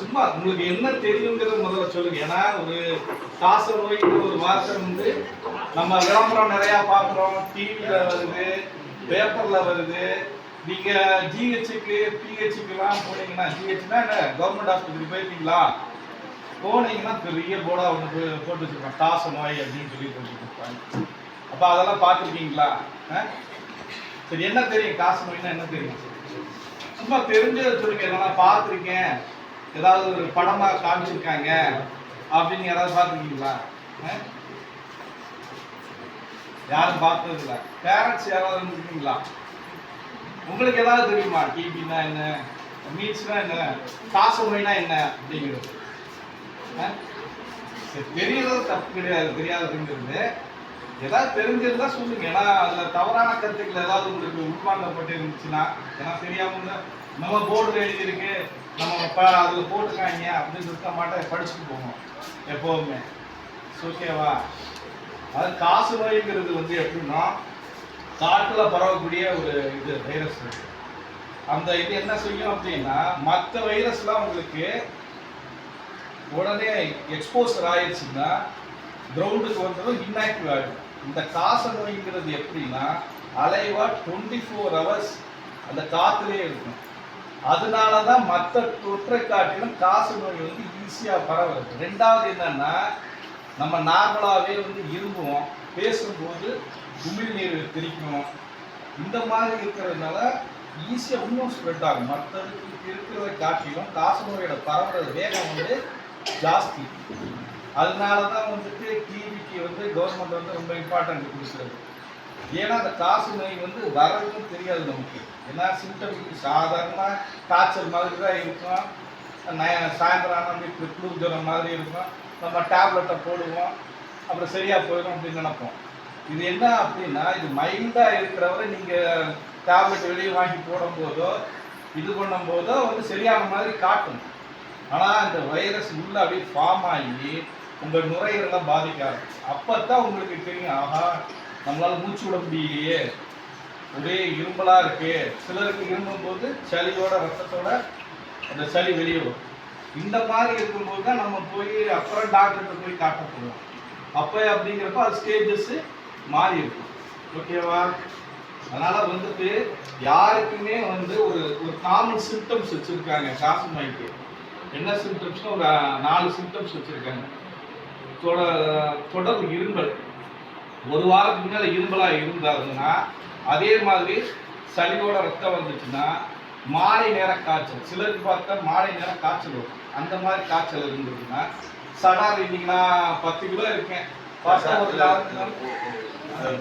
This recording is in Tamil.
சும்மா உங்களுக்கு என்ன தெரியுங்கிறத முதல்ல சொல்லுங்க. ஏன்னா ஒரு காச நோய்க்கு ஒரு வார்த்தை வந்து நம்ம விளம்பரம் நிறைய பார்க்குறோம். டிவியில வருது பேப்பர்ல வருது. நீங்க ஜிஹெச்சுக்கு பிஹெச்சுக்குலாம் போனீங்கன்னா ஜிஹெச்னா என்ன? கவர்மெண்ட் ஆஸ்பத்திரி போயிருக்கீங்களா? போனீங்கன்னா பெரிய போர்டா ஒன்று போட்டு வச்சிருப்பாங்க. காச நோய் அப்படின்னு சொல்லி போட்டு வச்சிருப்பாங்க. அப்போ அதெல்லாம் பார்த்துருக்கீங்களா? சரி என்ன தெரியும்? காசு நோய்னா என்ன தெரியும்? சும்மா தெரிஞ்சதை சொல்லுங்க. என்னன்னா பார்த்துருக்கேன். ஏதாவது ஒரு படமாக காமிச்சிருக்காங்க அப்படின்னு யாராவது பார்த்துருக்கீங்களா? யாரும் பார்த்தது இல்லை பேரண்ட்ஸ் யாராவது இருந்துருக்கீங்களா? உங்களுக்கு ஏதாவது தெரியுமா? டிபின்னா என்ன? மீட்ஸ்னா என்ன? காசு நோய்னா என்ன அப்படிங்கிறது? ஆ? சரி தெரியறது தப்பு கிடையாது தெரியாதுங்கிறது ஏதாவது தெரிஞ்சிருந்தா சொல்லுங்க. ஏன்னா அதுல தவறான கருத்துக்கள் ஏதாவது உங்களுக்கு உள்வாங்கப்பட்டு இருந்துச்சுன்னா ஏன்னா தெரியாம நம்ம போர்டு எழுதியிருக்கு நம்ம இப்போ அதுல போட்டுருக்காங்க அப்படின்னு இருக்க மாட்டேன் படிச்சுட்டு போவோம் எப்பவுமே. ஓகேவா அது காசு நோய்ங்கிறது வந்து எப்படின்னா காட்டுல பரவக்கூடிய ஒரு இது வைரஸ் அந்த இது என்ன செய்யும் அப்படின்னா மற்ற வைரஸ்லாம் உங்களுக்கு உடனே எக்ஸ்போசர் ஆயிடுச்சுன்னா கிரவுண்டுக்கு வந்ததும் இன்ஆக்டிவ் ஆகிடும் இந்த காச நோய்ங்கிறது எப்படின்னா அலைவா டுவெண்ட்டி ஃபோர் ஹவர்ஸ் அந்த காற்றுலேயே இருக்கும். அதனால தான் மற்ற தொற்றை காட்டிலும் காச நோய் வந்து ஈஸியாக பரவுறது. ரெண்டாவது என்னன்னா நம்ம நார்மலாகவே வந்து இரும்புவோம் பேசும்போது உமிழ்நீர் தெரிக்கும் இந்த மாதிரி இருக்கிறதுனால ஈஸியாக இன்னும் ஸ்ப்ரெட் ஆகும். மற்றதுக்கு இருக்கிறத காட்டிலும் காச நோயோட பரவுறது வேகம் வந்து ஜாஸ்தி. அதனால தான் வந்துட்டு டிவிக்கு வந்து கவர்மெண்ட் வந்து ரொம்ப இம்பார்ட்டன்ட் கொடுக்குறது. ஏன்னா அந்த காசு நோய் வந்து வரதுன்னு தெரியாது நமக்கு. ஏன்னா சிம்டம்ஸ் சாதாரணமாக காய்ச்சல் மாதிரி தான் இருக்கும். சாயந்தரம் ஆனால் அப்படி குளிர் ஜுரம் மாதிரி இருக்கும். நம்ம டேப்லெட்டை போடுவோம். அப்புறம் சரியாக போயிடும் அப்படின்னு நினைப்போம். இது என்ன அப்படின்னா இது மைல்டாக இருக்கிறவரை நீங்கள் டேப்லெட் வெளியே வாங்கி போடும்போதோ இது பண்ணும்போதோ வந்து சரியான மாதிரி காட்டும் ஆனால் இந்த வைரஸ் உள்ள அப்படியே ஃபார்ம் ஆகி உங்கள் நுரையீரலாம் பாதிக்க ஆரம்பிச்சு அப்போ தான் உங்களுக்கு தெரியும் ஆஹா நம்மளால் மூச்சு விட முடியலையே. ஒரே இரும்பலாக இருக்கு. சிலருக்கு இருமும்போது சளியோட ரத்தத்தோட அந்த சளி வெளியே வரும். இந்த மாதிரி இருக்கும்போது தான் நம்ம போய் அப்புறம் டாக்டர்கிட்ட போய் காட்ட போகிறோம் அப்போ அப்படிங்கிறப்ப அது ஸ்டேஜஸ் மாறி இருக்கும். ஓகேவா அதனால் வந்துட்டு யாருக்குமே வந்து ஒரு ஒரு காமன் சிம்டம்ஸ் வச்சுருக்காங்க. காசு நோய்க்கு என்ன சிம்டம்ஸ்னு ஒரு நாலு சிம்டம்ஸ் வச்சுருக்காங்க. தொட- தொடர் இருமல் ஒரு வாரத்துக்கு மேலே இருமலா இருந்தாருன்னா அதே மாதிரி சளியோட ரத்தம் வந்துச்சுன்னா மாலை நேர காய்ச்சல். சிலருக்கு பார்த்தா மாலை நேரம் காய்ச்சல் வரும். அந்த மாதிரி காய்ச்சல் இருந்ததுன்னா சடார் இன்னைக்கு நான் பத்து கிலோ இருக்கேன்.